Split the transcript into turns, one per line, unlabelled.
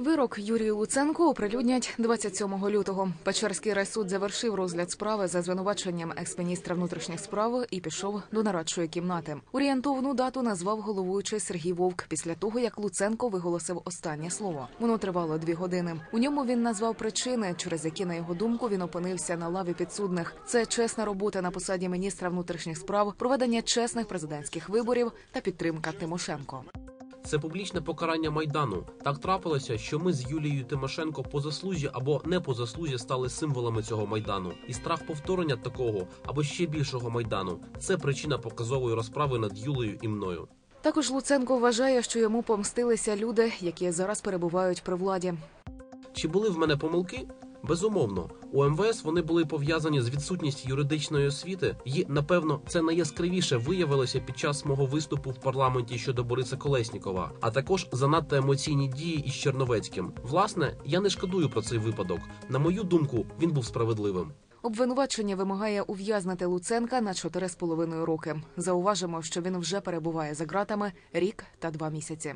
Вирок Юрію Луценку оприлюднять 27 лютого. Печерський райсуд завершив розгляд справи за звинуваченням екс-міністра внутрішніх справ і пішов до нарадчої кімнати. Орієнтовну дату назвав головуючий Сергій Вовк після того, як Луценко виголосив останнє слово. Воно тривало дві години. У ньому він назвав причини, через які, на його думку, він опинився на лаві підсудних. Це чесна робота на посаді міністра внутрішніх справ, проведення чесних президентських виборів та підтримка Тимошенко.
Це публічне покарання майдану. Так трапилося, що ми з Юлією Тимошенко по заслузі або не по заслузі стали символами цього майдану. І страх повторення такого або ще більшого майдану це причина показової розправи над Юлею і мною.
Також Луценко вважає, що йому помстилися люди, які зараз перебувають при владі.
Чи були в мене помилки? Безумовно, у МВС вони були пов'язані з відсутністю юридичної освіти, і напевно це найяскравіше виявилося під час мого виступу в парламенті щодо Бориса Колеснікова, а також занадто емоційні дії із Черновецьким. Власне, я не шкодую про цей випадок. На мою думку, він був справедливим.
Обвинувачення вимагає ув'язнити Луценка на 4,5 роки. Зауважимо, що він вже перебуває за ґратами рік та два місяці.